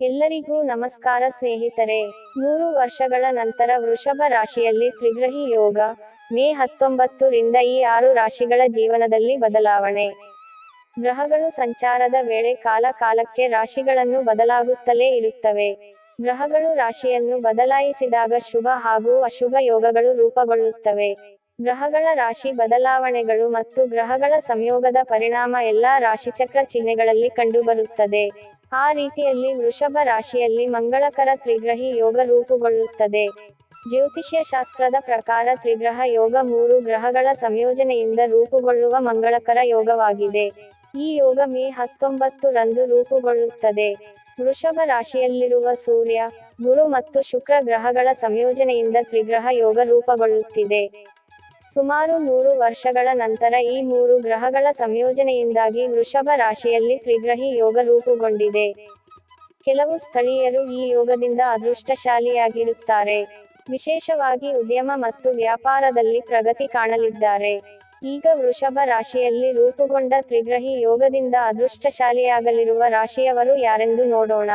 ಎಲ್ಲರಿಗೂ ನಮಸ್ಕಾರ ಸ್ನೇಹಿತರೆ. ನೂರು ವರ್ಷಗಳ ನಂತರ ವೃಷಭ ರಾಶಿಯಲ್ಲಿ ತ್ರಿಗ್ರಹಿ ಯೋಗ, ಮೇ ಹತ್ತೊಂಬತ್ತು ರಿಂದ ಈ ಆರು ರಾಶಿಗಳ ಜೀವನದಲ್ಲಿ ಬದಲಾವಣೆ. ಗ್ರಹಗಳು ಸಂಚಾರದ ವೇಳೆ ಕಾಲ ಕಾಲಕ್ಕೆ ರಾಶಿಗಳನ್ನು ಬದಲಾಗುತ್ತಲೇ ಇರುತ್ತವೆ. ಗ್ರಹಗಳು ರಾಶಿಯನ್ನು ಬದಲಾಯಿಸಿದಾಗ ಶುಭ ಹಾಗೂ ಅಶುಭ ಯೋಗಗಳು ರೂಪುಗೊಳ್ಳುತ್ತವೆ. ಗ್ರಹಗಳ ರಾಶಿ ಬದಲಾವಣೆಗಳು ಮತ್ತು ಗ್ರಹಗಳ ಸಂಯೋಗದ ಪರಿಣಾಮ ಎಲ್ಲಾ ರಾಶಿಚಕ್ರ ಚಿಹ್ನೆಗಳಲ್ಲಿ ಕಂಡುಬರುತ್ತದೆ. ಆ ರೀತಿಯಲ್ಲಿ ವೃಷಭ ರಾಶಿಯಲ್ಲಿ ಮಂಗಳಕರ ತ್ರಿಗ್ರಹಿ ಯೋಗ ರೂಪುಗೊಳ್ಳುತ್ತದೆ. ಜ್ಯೋತಿಷ್ಯ ಶಾಸ್ತ್ರದ ಪ್ರಕಾರ ತ್ರಿಗ್ರಹ ಯೋಗ ಮೂರು ಗ್ರಹಗಳ ಸಂಯೋಜನೆಯಿಂದ ರೂಪುಗೊಳ್ಳುವ ಮಂಗಳಕರ ಯೋಗವಾಗಿದೆ. ಈ ಯೋಗ ಮೇ ಹತ್ತೊಂಬತ್ತು ರಂದು ರೂಪುಗೊಳ್ಳುತ್ತದೆ. ವೃಷಭ ರಾಶಿಯಲ್ಲಿರುವ ಸೂರ್ಯ, ಗುರು ಮತ್ತು ಶುಕ್ರ ಗ್ರಹಗಳ ಸಂಯೋಜನೆಯಿಂದ ತ್ರಿಗ್ರಹ ಯೋಗ ರೂಪುಗೊಳ್ಳುತ್ತಿದೆ. ಸುಮಾರು ನೂರು ವರ್ಷಗಳ ನಂತರ ಈ ಮೂರು ಗ್ರಹಗಳ ಸಂಯೋಜನೆಯಿಂದಾಗಿ ವೃಷಭ ರಾಶಿಯಲ್ಲಿ ತ್ರಿಗ್ರಹಿ ಯೋಗ ರೂಪುಗೊಂಡಿದೆ. ಕೆಲವು ಸ್ಥಳೀಯರು ಈ ಯೋಗದಿಂದ ಅದೃಷ್ಟಶಾಲಿಯಾಗಿರುತ್ತಾರೆ. ವಿಶೇಷವಾಗಿ ಉದ್ಯಮ ಮತ್ತು ವ್ಯಾಪಾರದಲ್ಲಿ ಪ್ರಗತಿ ಕಾಣಲಿದ್ದಾರೆ. ಈಗ ವೃಷಭ ರಾಶಿಯಲ್ಲಿ ರೂಪುಗೊಂಡ ತ್ರಿಗ್ರಹಿ ಯೋಗದಿಂದ ಅದೃಷ್ಟಶಾಲಿಯಾಗಲಿರುವ ರಾಶಿಯವರು ಯಾರೆಂದು ನೋಡೋಣ.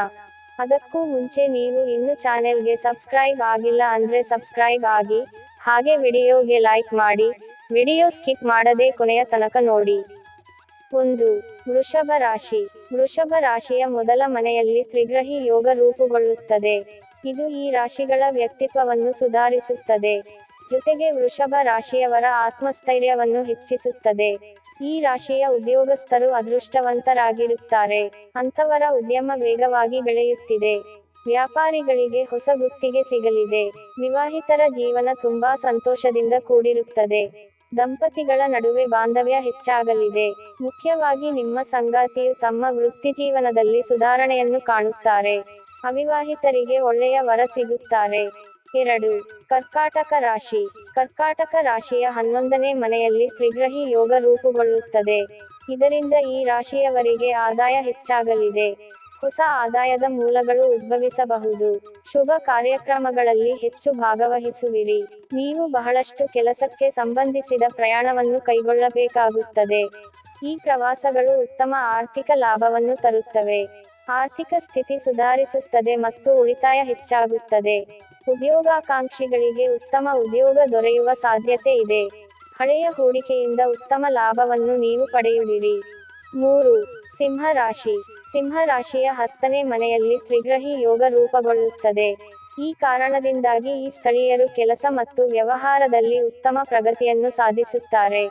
ಅದಕ್ಕೂ ಮುಂಚೆ ನೀವು ಇನ್ನು ಚಾನೆಲ್ಗೆ ಸಬ್ಸ್ಕ್ರೈಬ್ ಆಗಿಲ್ಲ ಅಂದ್ರೆ ಸಬ್ಸ್ಕ್ರೈಬ್ ಆಗಿ ಹಾಗೆ ವಿಡಿಯೋಗೆ ಲೈಕ್ ಮಾಡಿ, ವಿಡಿಯೋ ಸ್ಕಿಪ್ ಮಾಡದೆ ಕೊನೆಯ ತನಕ ನೋಡಿ. ಒಂದು, ವೃಷಭ ರಾಶಿ. ವೃಷಭ ರಾಶಿಯ ಮೊದಲ ಮನೆಯಲ್ಲಿ ತ್ರಿಗ್ರಹಿ ಯೋಗ ರೂಪುಗೊಳ್ಳುತ್ತದೆ. ಇದು ಈ ರಾಶಿಗಳ ವ್ಯಕ್ತಿತ್ವವನ್ನು ಸುಧಾರಿಸುತ್ತದೆ. ಜೊತೆಗೆ ವೃಷಭ ರಾಶಿಯವರ ಆತ್ಮಸ್ಥೈರ್ಯವನ್ನು ಹೆಚ್ಚಿಸುತ್ತದೆ. ಈ ರಾಶಿಯ ಉದ್ಯೋಗಸ್ಥರು ಅದೃಷ್ಟವಂತರಾಗಿರುತ್ತಾರೆ. ಅಂತವರ ಉದ್ಯಮ ವೇಗವಾಗಿ ಬೆಳೆಯುತ್ತಿದೆ. ವ್ಯಾಪಾರಿಗಳಿಗೆ ಹೊಸ ಗುತ್ತಿಗೆ ಸಿಗಲಿದೆ. ವಿವಾಹಿತರ ಜೀವನ ತುಂಬಾ ಸಂತೋಷದಿಂದ ಕೂಡಿರುತ್ತದೆ. ದಂಪತಿಗಳ ನಡುವೆ ಬಾಂಧವ್ಯ ಹೆಚ್ಚಾಗಲಿದೆ. ಮುಖ್ಯವಾಗಿ ನಿಮ್ಮ ಸಂಗಾತಿಯು ತಮ್ಮ ವೃತ್ತಿಜೀವನದಲ್ಲಿ ಸುಧಾರಣೆಯನ್ನು ಕಾಣುತ್ತಾರೆ. ಅವಿವಾಹಿತರಿಗೆ ಒಳ್ಳೆಯ ವರ ಸಿಗುತ್ತಾರೆ. ಎರಡು, ಕರ್ಕಾಟಕ ರಾಶಿ. ಕರ್ಕಾಟಕ ರಾಶಿಯ ಹನ್ನೊಂದನೇ ಮನೆಯಲ್ಲಿ ತ್ರಿಗ್ರಹಿ ಯೋಗ ರೂಪುಗೊಳ್ಳುತ್ತದೆ. ಇದರಿಂದ ಈ ರಾಶಿಯವರಿಗೆ ಆದಾಯ ಹೆಚ್ಚಾಗಲಿದೆ. ಹೊಸ ಆದಾಯದ ಮೂಲಗಳು ಉದ್ಭವಿಸಬಹುದು. ಶುಭ ಕಾರ್ಯಕ್ರಮಗಳಲ್ಲಿ ಹೆಚ್ಚು ಭಾಗವಹಿಸುವಿರಿ. ನೀವು ಬಹಳಷ್ಟು ಕೆಲಸಕ್ಕೆ ಸಂಬಂಧಿಸಿದ ಪ್ರಯಾಣವನ್ನು ಕೈಗೊಳ್ಳಬೇಕಾಗುತ್ತದೆ. ಈ ಪ್ರವಾಸಗಳು ಉತ್ತಮ ಆರ್ಥಿಕ ಲಾಭವನ್ನು ತರುತ್ತವೆ. ಆರ್ಥಿಕ ಸ್ಥಿತಿ ಸುಧಾರಿಸುತ್ತದೆ ಮತ್ತು ಉಳಿತಾಯ ಹೆಚ್ಚಾಗುತ್ತದೆ. ಉದ್ಯೋಗಾಕಾಂಕ್ಷಿಗಳಿಗೆ ಉತ್ತಮ ಉದ್ಯೋಗ ದೊರೆಯುವ ಸಾಧ್ಯತೆ ಇದೆ. ಹಳೆಯ ಹೂಡಿಕೆಯಿಂದ ಉತ್ತಮ ಲಾಭವನ್ನು ನೀವು ಪಡೆಯುವಿರಿ. ಮೂರು ಸಿಂಹ ರಾಶಿ ಸಿಂಹ ರಾಶಿಯ ಹತ್ತನೇ ಮನೆಯಲ್ಲಿ ತ್ರಿಗ್ರಹಿ ಯೋಗ ರೂಪಗೊಳ್ಳುತ್ತದೆ. ಈ ಕಾರಣದಿಂದಾಗಿ ಈ ಸ್ಥಳೀಯರು ಕೆಲಸ ಮತ್ತು ವ್ಯವಹಾರದಲ್ಲಿ ಉತ್ತಮ ಪ್ರಗತಿಯನ್ನು ಸಾಧಿಸುತ್ತಾರೆ.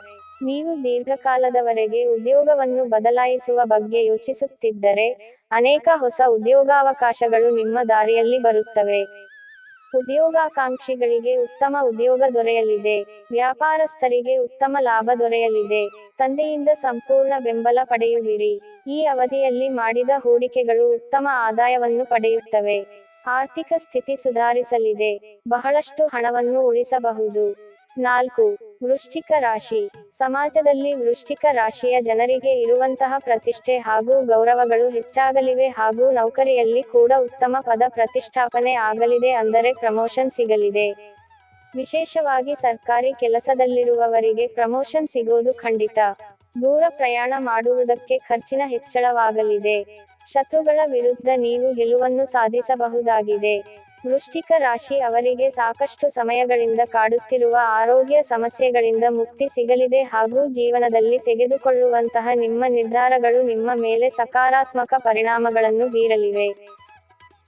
ನೀವು ದೀರ್ಘಕಾಲದವರೆಗೆ ಉದ್ಯೋಗವನ್ನು ಬದಲಾಯಿಸುವ ಬಗ್ಗೆ ಯೋಚಿಸುತ್ತಿದ್ದರೆ, ಅನೇಕ ಹೊಸ ಉದ್ಯೋಗಾವಕಾಶಗಳು ನಿಮ್ಮ ದಾರಿಯಲ್ಲಿ ಬರುತ್ತವೆ. ಉದ್ಯೋಗಾಕಾಂಕ್ಷಿಗಳಿಗೆ ಉತ್ತಮ ಉದ್ಯೋಗ ದೊರೆಯಲಿದೆ. ವ್ಯಾಪಾರಸ್ಥರಿಗೆ ಉತ್ತಮ ಲಾಭ ದೊರೆಯಲಿದೆ. ತಂದೆಯಿಂದ ಸಂಪೂರ್ಣ ಬೆಂಬಲ ಪಡೆಯುವಿರಿ. ಈ ಅವಧಿಯಲ್ಲಿ ಮಾಡಿದ ಹೂಡಿಕೆಗಳು ಉತ್ತಮ ಆದಾಯವನ್ನು ಪಡೆಯುತ್ತವೆ. ಆರ್ಥಿಕ ಸ್ಥಿತಿ ಸುಧಾರಿಸಲಿದೆ. ಬಹಳಷ್ಟು ಹಣವನ್ನು ಉಳಿಸಬಹುದು. ನಾಲ್ಕು, ವೃಶ್ಚಿಕ ರಾಶಿ. ಸಮಾಜದಲ್ಲಿ ವೃಶ್ಚಿಕ ರಾಶಿಯ ಜನರಿಗೆ ಇರುವಂತಹ ಪ್ರತಿಷ್ಠೆ ಹಾಗೂ ಗೌರವಗಳು ಹೆಚ್ಚಾಗಲಿವೆ ಹಾಗೂ ನೌಕರಿಯಲ್ಲಿ ಕೂಡ ಉತ್ತಮ ಪದ ಪ್ರತಿಷ್ಠಾಪನೆ ಆಗಲಿದೆ ಅಂದರೆ ಪ್ರಮೋಷನ್ ಸಿಗಲಿದೆ. ವಿಶೇಷವಾಗಿ ಸರ್ಕಾರಿ ಕೆಲಸದಲ್ಲಿರುವವರಿಗೆ ಪ್ರಮೋಷನ್ ಸಿಗೋದು ಖಂಡಿತ. ದೂರ ಪ್ರಯಾಣ ಮಾಡುವುದಕ್ಕೆ ಖರ್ಚಿನ ಹೆಚ್ಚಳವಾಗಲಿದೆ. ಶತ್ರುಗಳ ವಿರುದ್ಧ ನೀವು ಗೆಲುವನ್ನು ಸಾಧಿಸಬಹುದಾಗಿದೆ. ವೃಶ್ಚಿಕ ರಾಶಿ ಅವರಿಗೆ ಸಾಕಷ್ಟು ಸಮಯಗಳಿಂದ ಕಾಡುತ್ತಿರುವ ಆರೋಗ್ಯ ಸಮಸ್ಯೆಗಳಿಂದ ಮುಕ್ತಿ ಸಿಗಲಿದೆ ಹಾಗೂ ಜೀವನದಲ್ಲಿ ತೆಗೆದುಕೊಳ್ಳುವಂತಹ ನಿಮ್ಮ ನಿರ್ಧಾರಗಳು ನಿಮ್ಮ ಮೇಲೆ ಸಕಾರಾತ್ಮಕ ಪರಿಣಾಮಗಳನ್ನು ಬೀರಲಿವೆ.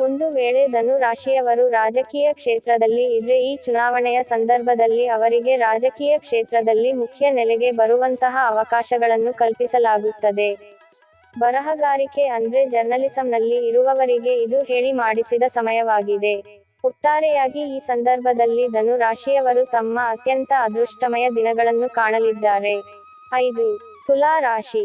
ಒಂದು ವೇಳೆ ಧನು ರಾಶಿಯವರು ರಾಜಕೀಯ ಕ್ಷೇತ್ರದಲ್ಲಿ ಇದ್ರೆ ಈ ಚುನಾವಣೆಯ ಸಂದರ್ಭದಲ್ಲಿ ಅವರಿಗೆ ರಾಜಕೀಯ ಕ್ಷೇತ್ರದಲ್ಲಿ ಮುಖ್ಯ ನೆಲೆಗೆ ಬರುವಂತಹ ಅವಕಾಶಗಳನ್ನು ಕಲ್ಪಿಸಲಾಗುತ್ತದೆ. ಬರಹಗಾರಿಕೆ ಅಂದ್ರೆ ಜರ್ನಲಿಸಂನಲ್ಲಿ ಇರುವವರಿಗೆ ಇದು ಹೇಳಿ ಮಾಡಿಸಿದ ಸಮಯವಾಗಿದೆ. ಒಟ್ಟಾರೆಯಾಗಿ ಈ ಸಂದರ್ಭದಲ್ಲಿ ಧನು ರಾಶಿಯವರು ತಮ್ಮ ಅತ್ಯಂತ ಅದೃಷ್ಟಮಯ ದಿನಗಳನ್ನು ಕಾಣಲಿದ್ದಾರೆ. ಐದು. ತುಲಾ ರಾಶಿ.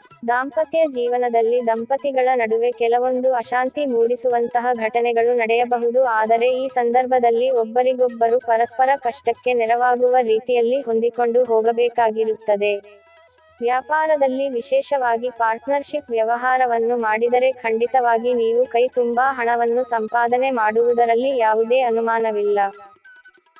ದಾಂಪತ್ಯ ಜೀವನದಲ್ಲಿ ದಂಪತಿಗಳ ನಡುವೆ ಕೆಲವೊಂದು ಅಶಾಂತಿ ಮೂಡಿಸುವಂತಹ ಘಟನೆಗಳು ನಡೆಯಬಹುದು, ಆದರೆ ಈ ಸಂದರ್ಭದಲ್ಲಿ ಒಬ್ಬರಿಗೊಬ್ಬರು ಪರಸ್ಪರ ಕಷ್ಟಕ್ಕೆ ನೆರವಾಗುವ ರೀತಿಯಲ್ಲಿ ಹೊಂದಿಕೊಂಡು ಹೋಗಬೇಕಾಗಿರುತ್ತದೆ. ವ್ಯಾಪಾರದಲ್ಲಿ ವಿಶೇಷವಾಗಿ ಪಾರ್ಟ್ನರ್ಶಿಪ್ ವ್ಯವಹಾರವನ್ನು ಮಾಡಿದರೆ ಖಂಡಿತವಾಗಿ ನೀವು ಕೈ ತುಂಬಾ ಹಣವನ್ನು ಸಂಪಾದನೆ ಮಾಡುವುದರಲ್ಲಿ ಯಾವುದೇ ಅನುಮಾನವಿಲ್ಲ.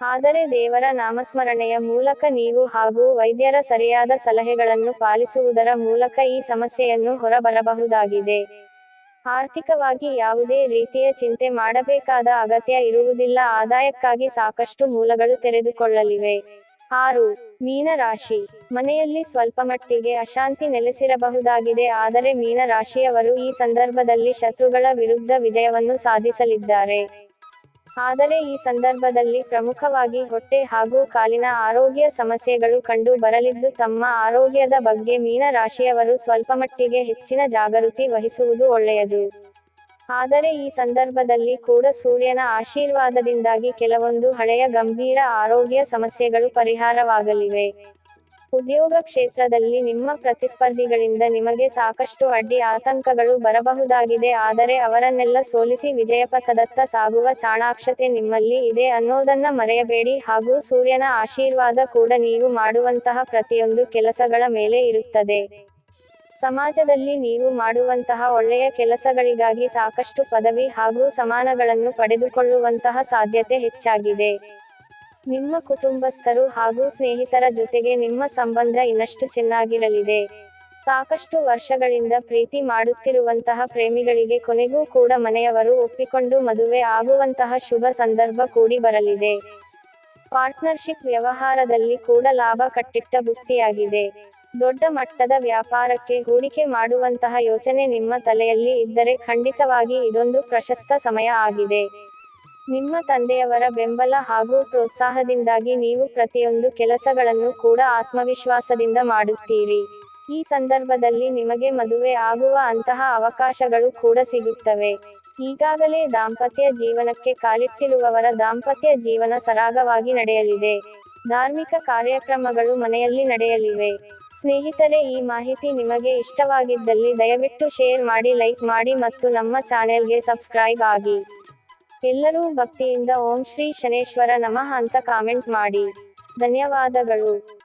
ಆದರೆ ದೇವರ ನಾಮಸ್ಮರಣೆಯ ಮೂಲಕ ನೀವು ಹಾಗೂ ವೈದ್ಯರ ಸರಿಯಾದ ಸಲಹೆಗಳನ್ನು ಪಾಲಿಸುವುದರ ಮೂಲಕ ಈ ಸಮಸ್ಯೆಯನ್ನು ಹೊರಬರಬಹುದಾಗಿದೆ. ಆರ್ಥಿಕವಾಗಿ ಯಾವುದೇ ರೀತಿಯ ಚಿಂತೆ ಮಾಡಬೇಕಾದ ಅಗತ್ಯ ಇರುವುದಿಲ್ಲ, ಆದಾಯಕ್ಕಾಗಿ ಸಾಕಷ್ಟು ಮೂಲಗಳು ತೆರೆದುಕೊಳ್ಳಲಿವೆ. ಆರು ಮೀನ ರಾಶಿ ಮನೆಯಲ್ಲಿ ಸ್ವಲ್ಪ ಮಟ್ಟಿಗೆ ಅಶಾಂತಿ ನೆಲೆಸಿರಬಹುದಾಗಿದೆ, ಆದರೆ ಮೀನ ರಾಶಿಯವರು ಈ ಸಂದರ್ಭದಲ್ಲಿ ಶತ್ರುಗಳ ವಿರುದ್ಧ ವಿಜಯವನ್ನು ಸಾಧಿಸಲಿದ್ದಾರೆ. ಆದರೆ ಈ ಸಂದರ್ಭದಲ್ಲಿ ಪ್ರಮುಖವಾಗಿ ಹೊಟ್ಟೆ ಹಾಗೂ ಕಾಲಿನ ಆರೋಗ್ಯ ಸಮಸ್ಯೆಗಳು ಕಂಡು ಬರಲಿದ್ದು ತಮ್ಮ ಆರೋಗ್ಯದ ಬಗ್ಗೆ ಮೀನ ರಾಶಿಯವರು ಸ್ವಲ್ಪಮಟ್ಟಿಗೆ ಹೆಚ್ಚಿನ ಜಾಗೃತಿ ವಹಿಸುವುದು ಒಳ್ಳೆಯದು. ಆದರೆ ಈ ಸಂದರ್ಭದಲ್ಲಿ ಕೂಡ ಸೂರ್ಯನ ಆಶೀರ್ವಾದದಿಂದಾಗಿ ಕೆಲವೊಂದು ಹಳೆಯ ಗಂಭೀರ ಆರೋಗ್ಯ ಸಮಸ್ಯೆಗಳು ಪರಿಹಾರವಾಗಲಿವೆ. ಉದ್ಯೋಗ ಕ್ಷೇತ್ರದಲ್ಲಿ ನಿಮ್ಮ ಪ್ರತಿಸ್ಪರ್ಧಿಗಳಿಂದ ನಿಮಗೆ ಸಾಕಷ್ಟು ಅಡ್ಡಿ ಆತಂಕಗಳು ಬರಬಹುದಾಗಿದೆ. ಆದರೆ ಅವರನ್ನೆಲ್ಲ ಸೋಲಿಸಿ ವಿಜಯಪಥದತ್ತ ಸಾಗುವ ಚಾಣಾಕ್ಷತೆ ನಿಮ್ಮಲ್ಲಿ ಇದೆ ಅನ್ನೋದನ್ನ ಮರೆಯಬೇಡಿ. ಹಾಗೂ ಸೂರ್ಯನ ಆಶೀರ್ವಾದ ಕೂಡ ನೀವು ಮಾಡುವಂತಹ ಪ್ರತಿಯೊಂದು ಕೆಲಸಗಳ ಮೇಲೆ ಇರುತ್ತದೆ. ಸಮಾಜದಲ್ಲಿ ನೀವು ಮಾಡುವಂತಹ ಒಳ್ಳೆಯ ಕೆಲಸಗಳಿಗಾಗಿ ಸಾಕಷ್ಟು ಪದವಿ ಹಾಗೂ ಸಮಾನಗಳನ್ನು ಪಡೆದುಕೊಳ್ಳುವಂತಹ ಸಾಧ್ಯತೆ ಹೆಚ್ಚಾಗಿದೆ. ನಿಮ್ಮ ಕುಟುಂಬಸ್ಥರು ಹಾಗೂ ಸ್ನೇಹಿತರ ಜೊತೆಗೆ ನಿಮ್ಮ ಸಂಬಂಧ ಇನ್ನಷ್ಟು ಚೆನ್ನಾಗಿರಲಿದೆ. ಸಾಕಷ್ಟು ವರ್ಷಗಳಿಂದ ಪ್ರೀತಿ ಮಾಡುತ್ತಿರುವಂತಹ ಪ್ರೇಮಿಗಳಿಗೆ ಕೊನೆಗೂ ಕೂಡ ಮನೆಯವರು ಒಪ್ಪಿಕೊಂಡು ಮದುವೆ ಆಗುವಂತಹ ಶುಭ ಸಂದರ್ಭ ಕೂಡಿ ಬರಲಿದೆ. ಪಾರ್ಟ್ನರ್ಶಿಪ್ ವ್ಯವಹಾರದಲ್ಲಿ ಕೂಡ ಲಾಭ ಕಟ್ಟಿಟ್ಟ ಬುತ್ತಿಯಾಗಿದೆ ದೊಡ್ಡ ಮಟ್ಟದ ವ್ಯಾಪಾರಕ್ಕೆ ಹೂಡಿಕೆ ಮಾಡುವಂತಹ ಯೋಚನೆ ನಿಮ್ಮ ತಲೆಯಲ್ಲಿ ಇದ್ದರೆ ಖಂಡಿತವಾಗಿ ಇದೊಂದು ಪ್ರಶಸ್ತ ಸಮಯ ಆಗಿದೆ. ನಿಮ್ಮ ತಂದೆಯವರ ಬೆಂಬಲ ಹಾಗೂ ಪ್ರೋತ್ಸಾಹದಿಂದಾಗಿ ನೀವು ಪ್ರತಿಯೊಂದು ಕೆಲಸಗಳನ್ನು ಕೂಡ ಆತ್ಮವಿಶ್ವಾಸದಿಂದ ಮಾಡುತ್ತೀರಿ. ಈ ಸಂದರ್ಭದಲ್ಲಿ ನಿಮಗೆ ಮದುವೆ ಆಗುವ ಅಂತಹ ಅವಕಾಶಗಳು ಕೂಡ ಸಿಗುತ್ತವೆ. ಈಗಾಗಲೇ ದಾಂಪತ್ಯ ಜೀವನಕ್ಕೆ ಕಾಲಿಟ್ಟಿರುವವರ ದಾಂಪತ್ಯ ಜೀವನ ಸರಾಗವಾಗಿ ನಡೆಯಲಿದೆ. ಧಾರ್ಮಿಕ ಕಾರ್ಯಕ್ರಮಗಳು ಮನೆಯಲ್ಲಿ ನಡೆಯಲಿವೆ. ಸ್ನೇಹಿತರೆ, ಈ ಮಾಹಿತಿ ನಿಮಗೆ ಇಷ್ಟವಾಗಿದ್ದಲ್ಲಿ ದಯವಿಟ್ಟು ಶೇರ್ ಮಾಡಿ, ಲೈಕ್ ಮಾಡಿ ಮತ್ತು ನಮ್ಮ ಚಾನೆಲ್ಗೆ ಸಬ್ಸ್ಕ್ರೈಬ್ ಆಗಿ. ಎಲ್ಲರೂ ಭಕ್ತಿಯಿಂದ ಓಂ ಶ್ರೀ ಶನೇಶ್ವರ ನಮಃ ಅಂತ ಕಾಮೆಂಟ್ ಮಾಡಿ. ಧನ್ಯವಾದಗಳು.